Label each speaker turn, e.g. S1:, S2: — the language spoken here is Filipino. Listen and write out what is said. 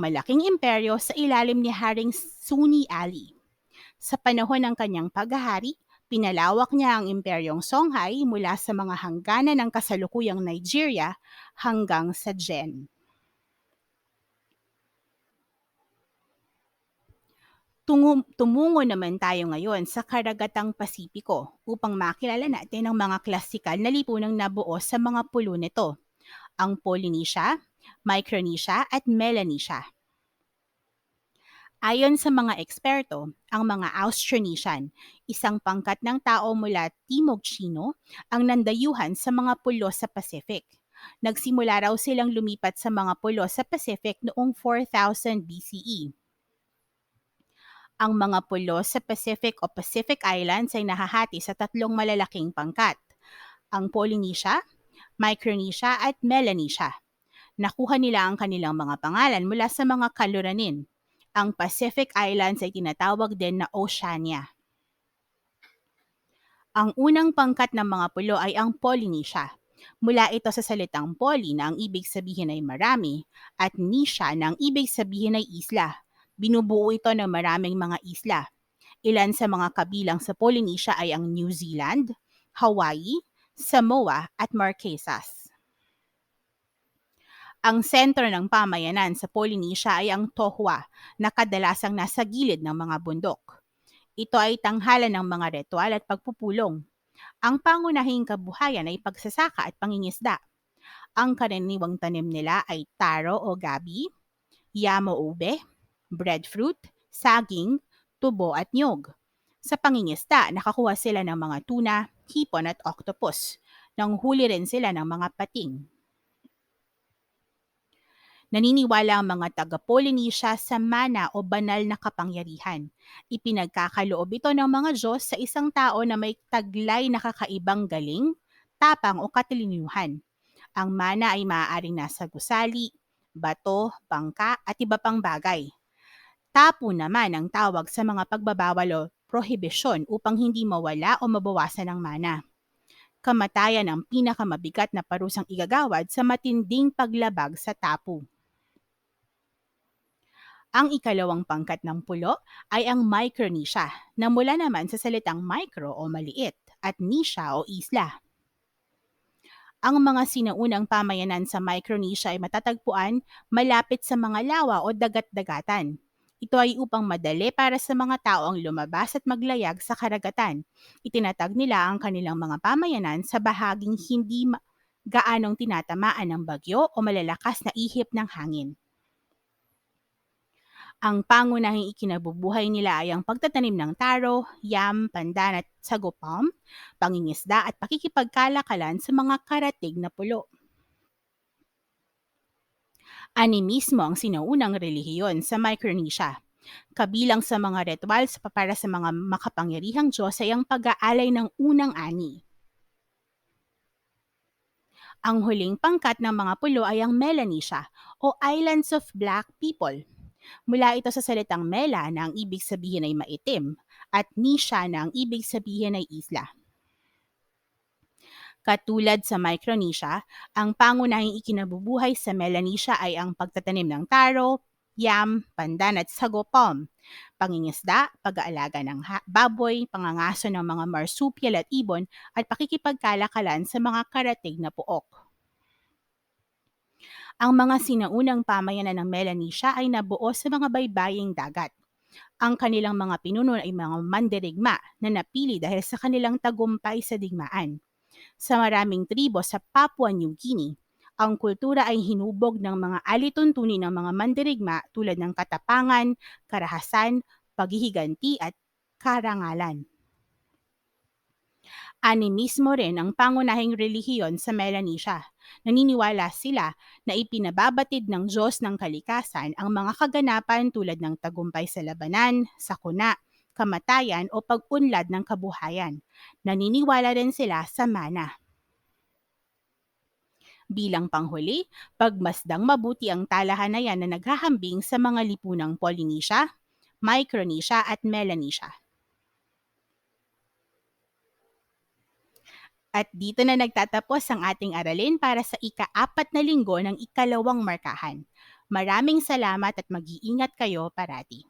S1: malaking imperyo sa ilalim ni Haring Suni Ali. Sa panahon ng kanyang paghahari, pinalawak niya ang imperyong Songhai mula sa mga hangganan ng kasalukuyang Nigeria hanggang sa Jen. Tungo, tumungo naman tayo ngayon sa karagatang Pasipiko upang makilala natin ang mga klasikal na lipunang nabuo sa mga pulo nito, ang Polynesia, Micronesia at Melanesia. Ayon sa mga eksperto, ang mga Austronesian, isang pangkat ng tao mula Timog Chino, ang nandayuhan sa mga pulo sa Pacific. Nagsimula raw silang lumipat sa mga pulo sa Pacific noong 4000 BCE ang mga pulo sa Pacific o Pacific Islands ay nahahati sa tatlong malalaking pangkat, ang Polynesia, Micronesia at Melanesia. Nakuha nila ang kanilang mga pangalan mula sa mga kaluranin. Ang Pacific Islands ay tinatawag din na Oceania. Ang unang pangkat ng mga pulo ay ang Polynesia. Mula ito sa salitang poly na ang ibig sabihin ay marami at nisha na ang ibig sabihin ay isla Binubuo ito ng maraming mga isla. Ilan sa mga kabilang sa Polynesia ay ang New Zealand, Hawaii, Samoa at Marquesas. Ang sentro ng pamayanan sa Polynesia ay ang Tohua na kadalasang nasa gilid ng mga bundok. Ito ay tanghalan ng mga ritual at pagpupulong. Ang pangunahing kabuhayan ay pagsasaka at pangingisda. Ang karaniwang tanim nila ay taro o gabi, yamo ube, breadfruit, saging, tubo at nyog. Sa pangingisda, nakakuha sila ng mga tuna, hipon at octopus. Nanghuli rin sila ng mga pating. Naniniwala ang mga taga-Polynesia sa mana o banal na kapangyarihan. Ipinagkakaloob ito ng mga Diyos sa isang tao na may taglay na kakaibang galing, tapang o katalinuhan. Ang mana ay maaaring nasa gusali, bato, bangka at iba pang bagay. Tapo naman ang tawag sa mga pagbabawal o prohibisyon upang hindi mawala o mabawasan ang mana. Kamatayan ang pinakamabigat na parusang igagawad sa matinding paglabag sa tapo. Ang ikalawang pangkat ng pulo ay ang Micronesia na mula naman sa salitang micro o maliit at nisha o isla. Ang mga sinaunang pamayanan sa Micronesia ay matatagpuan malapit sa mga lawa o dagat-dagatan ito ay upang madali para sa mga tao ang lumabas at maglayag sa karagatan. Itinatag nila ang kanilang mga pamayanan sa bahaging hindi gaanong tinatamaan ng bagyo o malalakas na ihip ng hangin. Ang pangunahing ikinabubuhay nila ay ang pagtatanim ng taro, yam, pandan at sagopam, pangingisda at pakikipagkalakalan sa mga karatig na pulo. Animismo ang sinaunang relihiyon sa Micronesia. Kabilang sa mga ritual para sa mga makapangyarihang Diyos ay ang pag-aalay ng unang ani. Ang huling pangkat ng mga pulo ay ang Melanesia o Islands of Black People. Mula ito sa salitang Mela na ang ibig sabihin ay maitim at Nisha na ang ibig sabihin ay isla. Katulad sa Micronesia, ang pangunahing ikinabubuhay sa Melanesia ay ang pagtatanim ng taro, yam, pandan at sago palm, pangingisda, pag-aalaga ng baboy, pangangaso ng mga marsupial at ibon, at pakikipagkalakalan sa mga karatig na puok. Ang mga sinaunang pamayanan ng Melanesia ay nabuo sa mga baybaying dagat. Ang kanilang mga pinuno ay mga mandirigma na napili dahil sa kanilang tagumpay sa digmaan. Sa maraming tribo sa Papua New Guinea, ang kultura ay hinubog ng mga alituntunin ng mga mandirigma tulad ng katapangan, karahasan, paghihiganti at karangalan. Animismo rin ang pangunahing relihiyon sa Melanesia. Naniniwala sila na ipinababatid ng Diyos ng kalikasan ang mga kaganapan tulad ng tagumpay sa labanan, sakuna, kamatayan o pag-unlad ng kabuhayan. Naniniwala rin sila sa mana. Bilang panghuli, pagmasdang mabuti ang talahanayan na naghahambing sa mga lipunang Polynesia, Micronesia at Melanesia. At dito na nagtatapos ang ating aralin para sa ika-apat na linggo ng ikalawang markahan. Maraming salamat at mag-iingat kayo parati.